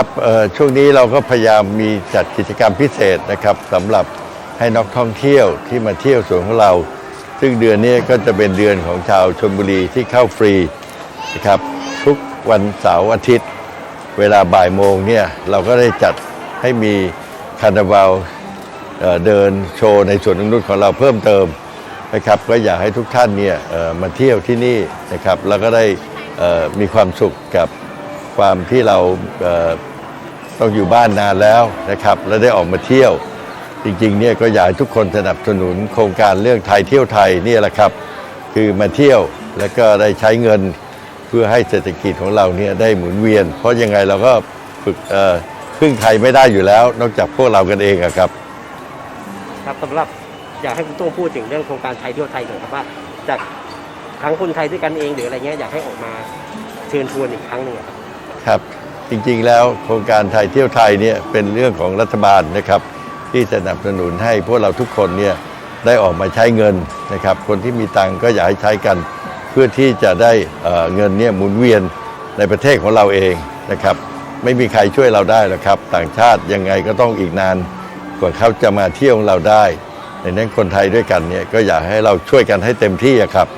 ครับช่วงนี้เราก็พยายามมีจัดกิจกรรมพิเศษนะครับสำหรับให้นักท่องเที่ยวที่มาเที่ยวสวนของเรา ซึ่งเดือนนี้ก็จะเป็นเดือนของชาวชนบุรีที่เข้าฟรีนะครับทุกวันเสาร์อาทิตย์ เวลาบ่ายโมงเนี่ยเราก็ได้จัดให้มีคาร์นาวัลเดินโชว์ในสวนนงนุษย์ของเราเพิ่มเติมนะครับก็อยากให้ทุกท่านเนี่ยมาเที่ยวที่นี่นะครับแล้วก็ได้มีความสุขกับ ความที่เราเต้องอยู่บ้านนานแล้วนะครับ แล้วได้ออกมาเที่ยว จริงๆเนี่ยก็อยากให้ทุกคนสนับสนุนโครงการเรื่องไทยเที่ยวไทยนี่แหละครับ คือมาเที่ยวแล้วก็ได้ใช้เงินเพื่อให้เศรษฐกิจของเราเนี่ยได้หมุนเวียน เพราะยังไงเราก็ฝึกพึ่งไทยไม่ได้อยู่แล้ว นอกจากพวกเรากันเองอะครับ ครับสำหรับอยากให้คุณต้งพูดถึงเรื่องโครงการไทยเที่ยวไทยหน่อยครับว่าจากทั้งคนไทยด้วยกันเองหรืออะไรเงี้ยอยากให้ออกมาเชิญชวนอีกครั้งหนึ่งครับ ครับ จริงๆแล้วโครงการไทยเที่ยวไทยเนี่ยเป็นเรื่องของรัฐบาลนะครับ ที่สนับสนุนให้พวกเราทุกคนเนี่ยได้ออกมาใช้เงินนะครับ คนที่มีตังก็อยากให้ใช้กัน เพื่อที่จะได้เเงินเนี่ยหมุนเวียนในประเทศของเราเองนะครับ ไม่มีใครช่วยเราได้หรอกครับ ต่างชาติยังไงก็ต้องอีกนาน กว่าเขาจะมาเที่ยวเราได้ดังนั้นคนไทยด้วยกันเนี่ยก็อยากให้เราช่วยกันให้เต็มที่อะครับ